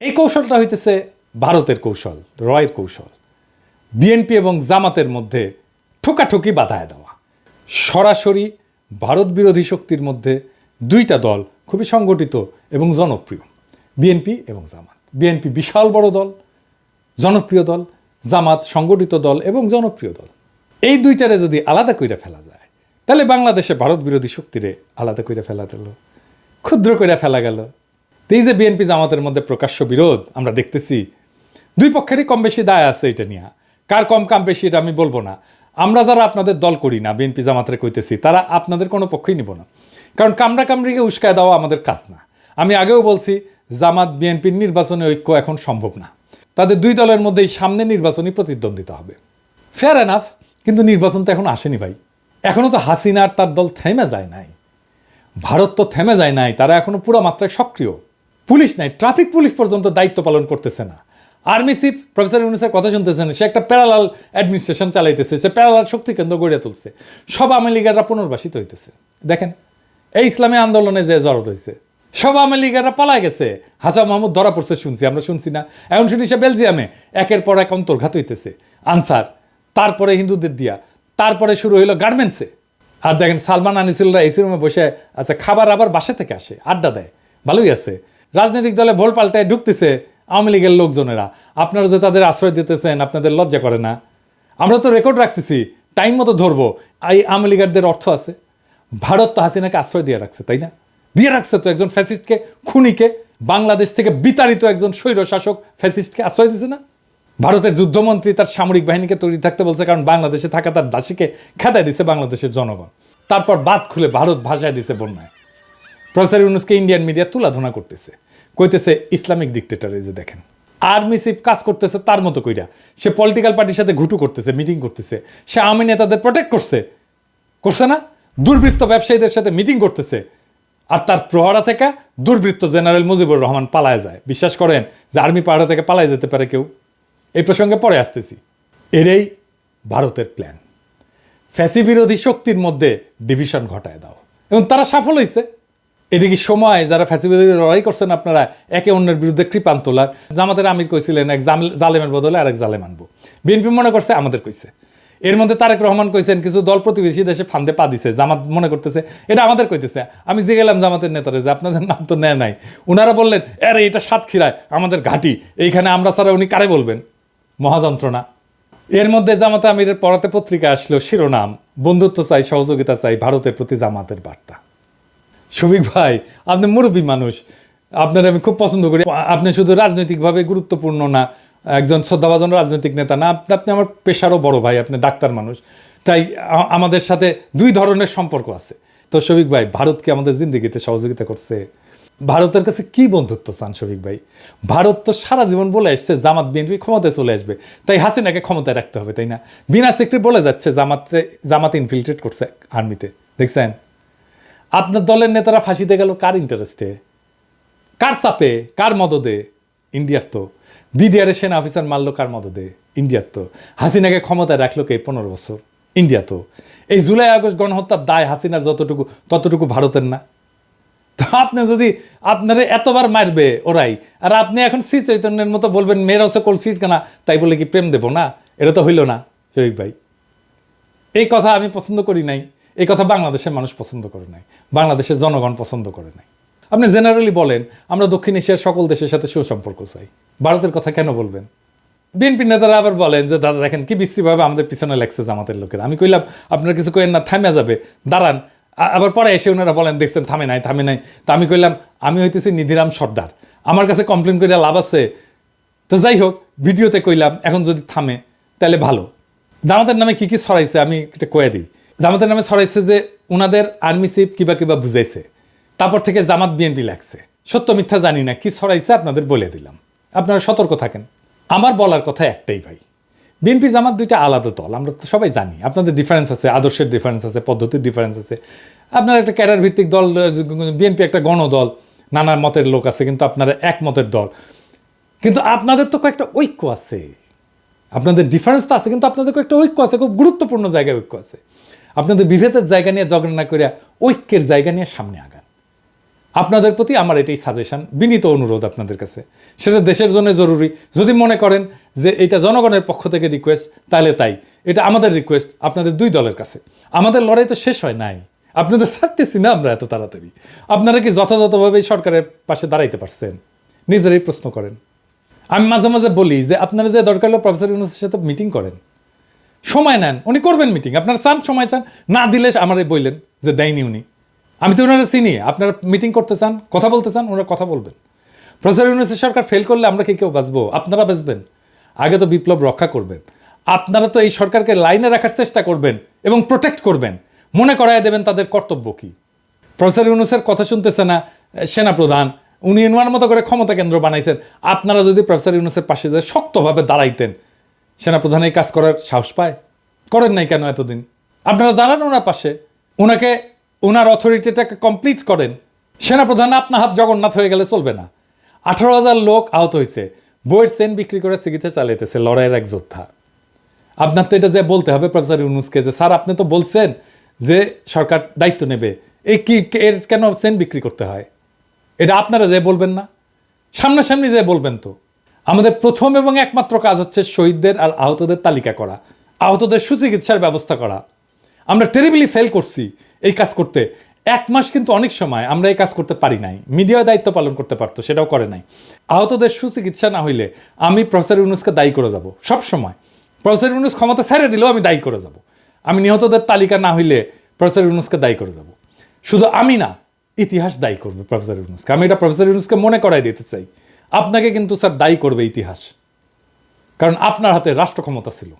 এই কৌশলটা হইতেছে ভারতের কৌশল, রয়ের কৌশল। বিএনপি এবং জামাতের মধ্যে ঠোকাঠুকি বাধায় দেওয়া। সরাসরি ভারত বিরোধী শক্তির মধ্যে দুইটা দল খুবই সংগঠিত এবং জনপ্রিয়, বিএনপি এবং জামাত। বিএনপি বিশাল বড় দল, জনপ্রিয় দল, জামাত সংগঠিত দল এবং জনপ্রিয় দল। এই দুইটারে যদি আলাদা কইরা ফেলা যায় তাহলে বাংলাদেশে ভারত বিরোধী শক্তিরে আলাদা কইরা ফেলা গেল, ক্ষুদ্র কইরা ফেলা গেল। এই যে বিএনপি জামাতের মধ্যে প্রকাশ্য বিরোধ, আমরা দেখতেছি দুই পক্ষেরই কম বেশি দায় আছে এটা নিয়ে। কার কম, কাম বেশি এটা আমি বলব না। আমরা যারা আপনাদের দল করি না, বিএনপি জামাতের কইতেছি, তারা আপনাদের কোনো পক্ষই নিব না। কারণ কামড়া কামড়িকে উস্কায় দেওয়া আমাদের কাজ না। আমি আগেও বলছি, জামাত বিএনপির নির্বাচনে ঐক্য এখন সম্ভব না। তাদের দুই দলের মধ্যেই সামনে নির্বাচনী প্রতিদ্বন্দ্বিতা হবে। ফেয়ার এনাফ কিন্তু নির্বাচন তো এখন আসেনি ভাই। এখনও তো হাসিনা আর তার দল থেমে যায় নাই। ভারত তো থেমে যায় নাই, তারা এখনও পুরো মাত্রায় সক্রিয়। পুলিশ নাই, ট্রাফিক পুলিশ পর্যন্ত দায়িত্ব পালন করতেছে না। আর্মি চিফ প্রফেসর ইউনুসের কথা শুনতেছে না সে একটা প্যারালাল অ্যাডমিনিস্ট্রেশন চালাইতেছে, সে প্যারালাল শক্তি কেন্দ্র গড়ে তুলছে। সব আওয়ামী লীগাররা পুনর্বাসিত হইতেছে। দেখেন, এই ইসলামী আন্দোলনে যে জড়ত হয়েছে সব আওয়ামী লীগাররা পালায় গেছে। হাসান মাহমুদ ধরা পড়ছে, শুনছি, আমরা শুনছি না। এখন শুনি সে বেলজিয়ামে একের পর এক অন্তর্ঘাত হইতেছে। আনসার, তারপরে হিন্দুদের দিয়া তারপরে শুরু হইল গার্মেন্টসে। আর দেখেন সালমান আনিসুল্লাহ এসি রুমে বসে আচ্ছা খাবার আবার বাসা থেকে আসে, আড্ডা দেয়। ভালোই আছে। রাজনৈতিক দলে ভোল পাল্টায় ঢুকতেছে আওয়ামী লীগের লোকজনেরা। আপনারা যে তাদের আশ্রয় দিতেছেন, আপনাদের লজ্জা করে না। আমরা তো রেকর্ড রাখতেছি টাইম মতো ধরবো। এই আওয়ামী লীগারদের অর্থ আছে। ভারত তো হাসিনাকে আশ্রয় দিয়ে রাখছে, তাই না? দিয়ে রাখছে তো একজন ফ্যাসিস্টকে খুনিকে। বাংলাদেশ থেকে বিতাড়িত একজন স্বৈর শাসক ফ্যাসিস্টকে আশ্রয় দিছে না? ভারতের যুদ্ধমন্ত্রী তার সামরিক বাহিনীকে তৈরি থাকতে বলছে কারণ বাংলাদেশে থাকা তার দাসীকে খেদায় দিছে বাংলাদেশের জনগণ। তারপর বাদ খুলে ভারত ভাষায় দিছে বন্যায়। প্রফেসর ইউনুসকে ইন্ডিয়ান মিডিয়া তুলাধনা করতেছে। কইতেছে, ইসলামিক ডিক্টেটর এই যে দেখেন। আর্মি চিফ কাজ করতেছে তার মতো কইরা। সে পলিটিক্যাল পার্টির সাথে ঘুটু করতেছে মিটিং করতেছে। সে আওয়ামী নেতাদের প্রোটেক্ট করছে। করছে না? দুর্বৃত্ত ব্যবসায়ীদের সাথে মিটিং করতেছে। আর তার প্রহরা থেকে দুর্বৃত্ত জেনারেল মুজিবুর রহমান পালায় যায়। বিশ্বাস করেন যে আর্মি পাহাড়া থেকে পালায় যেতে পারে কেউ। এই প্রসঙ্গে পরে আসতেছি। এরই ভারতের প্ল্যান ফ্যাসি বিরোধী শক্তির মধ্যে ডিভিশন ঘটায় দাও। এবং তারা সফল হয়েছে এটা কি সময় যারা ফ্যাসি বিরোধী লড়াই করছেন আপনারা একে অন্যের বিরুদ্ধে কৃপান তোলার জামাতের আমির কইছিলেন, এক জালেমের বদলে আরেক জালেম আনব। বিএনপি মনে করছে, আমাদের কইছে। এর মধ্যে তারেক রহমান কইছেন, কিছু দল প্রতিবেশী দেশে ফান্দে পা দিছে। জামাত মনে করতেছে, এটা আমাদের কইতেছে। আমি যে গেলাম জামাতের নেতারে যে, আপনাদের নাম তো নেয় নাই। ওনারা বললেন, আরে, এটা সাতক্ষীরায়, আমাদের ঘাটি। এইখানে আমরা ছাড়া উনি কারে বলবেন? মহাযন্ত্রণা। এর মধ্যে জামাতে আমিরের পড়াতে পত্রিকা আসলো শিরোনাম। বন্ধুত্ব চাই, সহযোগিতা চাই, ভারতের প্রতি জামাতের বার্তা। শফিক ভাই, আপনি মুরব্বী মানুষ। আপনার আমি খুব পছন্দ করি। আপনি শুধু রাজনৈতিকভাবে গুরুত্বপূর্ণ না, একজন শ্রদ্ধাভাজন রাজনৈতিক নেতা না, আপনি আপনি আমার পেশারও বড় ভাই, আপনি ডাক্তার মানুষ। তাই আমাদের সাথে দুই ধরনের সম্পর্ক আছে। তো শফিক ভাই ভারতকে আমাদের জিন্দগিতে সহযোগিতা করছে? ভারতের কাছে কি বন্ধুত্ব চান শফিক ভাই? ভারত তো সারা জীবন বলে আসছে, জামাত বিএনপি ক্ষমতায় চলে আসবে। তাই হাসিনাকে ক্ষমতায় রাখতে হবে, তাই না? বিনা সেক্রেট বলে যাচ্ছে, জামাতে, জামাত ইনফিল্ট্রেট করছে আর্মিতে দেখছেন? আপনার দলের নেতারা ফাঁসিতে গেল কার ইন্টারেস্টে কার চাপে? কার মদদে? ইন্ডিয়ার তো। বিডিআর সেনা অফিসার মারলো কার মদদে? ইন্ডিয়ার তো। হাসিনাকে ক্ষমতায় রাখল কে? পনেরো বছর। ইন্ডিয়া তো। এই জুলাই আগস্ট গণহত্যার দায় হাসিনার যতটুকু, ততটুকু ভারতের না। তো আপনি যদি আপনারে এতবার মারবে ওরাই, আর আপনি এখন শ্রী চৈতন্যের মতো বলবেন, মেয়েরা সকল সিট কেনা, তাই বলে কি প্রেম দেব না? এটা তো হইল না শফিক ভাই। এই কথা আমি পছন্দ করি নাই, এই কথা বাংলাদেশের মানুষ পছন্দ করে নাই, বাংলাদেশের জনগণ পছন্দ করে নাই। আপনি জেনারেলি বলেন, আমরা দক্ষিণ এশিয়ার সকল দেশের সাথে সুসম্পর্ক চাই। ভারতের কথা কেন বলবেন? বিএনপি নেতারা আবার বলেন যে, দাদা, দেখেন কি বিশ্রীভাবে আমাদের পিছনে লাগছে জামাতের লোকেরা। আমি কইলাম, আপনারা কিছু কইেন না থামে যাবে, দাঁড়ান। আবার পরে এসে ওনারা বলেন, দেখছেন, থামে নাই থামে নাই। তা আমি কইলাম, আমি হইতেছি নিধিরাম সর্দার। আমার কাছে কমপ্লেন করে লাভ আছে। তো যাই হোক, ভিডিওতে কইলাম, এখন যদি থামে, তাহলে ভালো। জামাতের নামে কি কি ছড়াইছে আমি এটা কয়ে দিই। জামাতের নামে ছড়াইছে যে ওনাদের আর্মি চিফ কিবা কিবা বুঝাইছে। তারপর থেকে জামাত বিএনপি লাগছে। সত্য মিথ্যা জানি না, কি ছড়াইছে আপনাদের বলে দিলাম। আপনারা সতর্ক থাকেন। আমার বলার কথা একটাই ভাই বিএনপি জামাত দুইটা আলাদা দল, আমরা তো সবাই জানি। আপনাদের ডিফারেন্স আছে, আদর্শের ডিফারেন্স আছে, পদ্ধতির ডিফারেন্স আছে। আপনার একটা ক্যাডার ভিত্তিক দল, বিএনপি একটা গণদল নানা মতের লোক আছে, কিন্তু আপনারা এক মতের দল। কিন্তু আপনাদের তো কয়েকটা ঐক্য আছে। আপনাদের ডিফারেন্স তো আছে, কিন্তু আপনাদের কয়েকটা ঐক্য আছে, খুব গুরুত্বপূর্ণ জায়গায় ঐক্য আছে। আপনাদের বিভেদের জায়গা নিয়ে জগন না করিয়া ঐক্যের জায়গা নিয়ে সামনে আগান। আপনাদের প্রতি আমার এটাই সাজেশন বিনীত অনুরোধ আপনাদের কাছে। সেটা দেশের জন্য জরুরি। যদি মনে করেন যে এটা জনগণের পক্ষ থেকে রিকোয়েস্ট তাহলে তাই। এটা আমাদের রিকোয়েস্ট আপনাদের দুই দলের কাছে। আমাদের লড়াই তো শেষ হয় নাই। আপনাদের ছাড়তেছি না আমরা এত তাড়াতাড়ি। আপনারা কি যথাযথভাবে সরকারের পাশে দাঁড়াইতে পারছেন? নিজেরাই প্রশ্ন করেন। আমি মাঝে মাঝে বলি যে, আপনারা যে দরকার হলো প্রফেসর ইউনুসের সাথে মিটিং করেন। সময় নেন, উনি করবেন মিটিং আপনারা চান, সময় চান। না দিলে আমারে বললেন যে দেয়নি উনি। আমি তো ওনারা চিনি। আপনারা মিটিং করতে চান, কথা বলতে চান, ওনারা কথা বলবেন। প্রফেসর ইউনুসের সরকার ফেল করলে আমরা কি কেউ বাঁচবো? আপনারা বাঁচবেন। আগে তো বিপ্লব রক্ষা করবেন। আপনারা তো এই সরকারকে লাইনে রাখার চেষ্টা করবেন এবং প্রোটেক্ট করবেন। মনে করায় দেবেন তাদের কর্তব্য কি। প্রফেসর ইউনুসের কথা শুনতেছে না সেনাপ্রধান উনি ওনার মতো করে ক্ষমতা কেন্দ্র বানাইছেন। আপনারা যদি প্রফেসর ইউনুসের পাশে যে শক্তভাবে দাঁড়াইতেন সেনাপ্রধান এই কাজ করার সাহস পায়? করেন নাই কেন এতদিন? আপনারা দাঁড়ান ওনার পাশে। ওনাকে ওনার অথরিটিটাকে কমপ্লিট করেন। সেনাপ্রধান আপনার হাত জগন্নাথ হয়ে গেলে চলবে না। আঠারো হাজার লোক আহত হয়েছে বইয়ের সেন বিক্রি করে চিকিৎসা চালাইতেছে লড়াইয়ের এক যোদ্ধা। আপনার তো এটা যে বলতে হবে প্রফেসর ইউনুসকে যে, স্যার, আপনি তো বলছেন যে সরকার দায়িত্ব নেবে। এই কি, এর কেন সেন বিক্রি করতে হয়? এটা আপনারা যে বলবেন না। সামনাসামনি যে বলবেন তো। আমাদের প্রথম এবং একমাত্র কাজ হচ্ছে শহীদদের আর আহতদের তালিকা করা। আহতদের সুচিকিৎসার ব্যবস্থা করা। আমরা টেরিবলি ফেল করছি এই কাজ করতে। এক মাস কিন্তু অনেক সময় আমরা এই কাজ করতে পারি নাই। মিডিয়া দায়িত্ব পালন করতে পারতো, সেটাও করে নাই। আহতদের সুচিকিৎসা না হইলে আমি প্রফেসর ইউনুসকে দায়ী করে যাব, সব সময়। প্রফেসর ইউনুস ক্ষমতা ছেড়ে দিলেও আমি দায়ী করে যাব। আমি নিহতদের তালিকা না হইলে প্রফেসর ইউনুসকে দায়ী করে যাব। শুধু আমি না, ইতিহাস দায়ী করবে প্রফেসর ইউনুসকে। আমি এটা প্রফেসর ইউনুসকে মনে করাই দিতে চাই। আপনাকে কিন্তু স্যার দায়ী করবে ইতিহাস। কারণ আপনার হাতে রাষ্ট্র ক্ষমতা ছিল।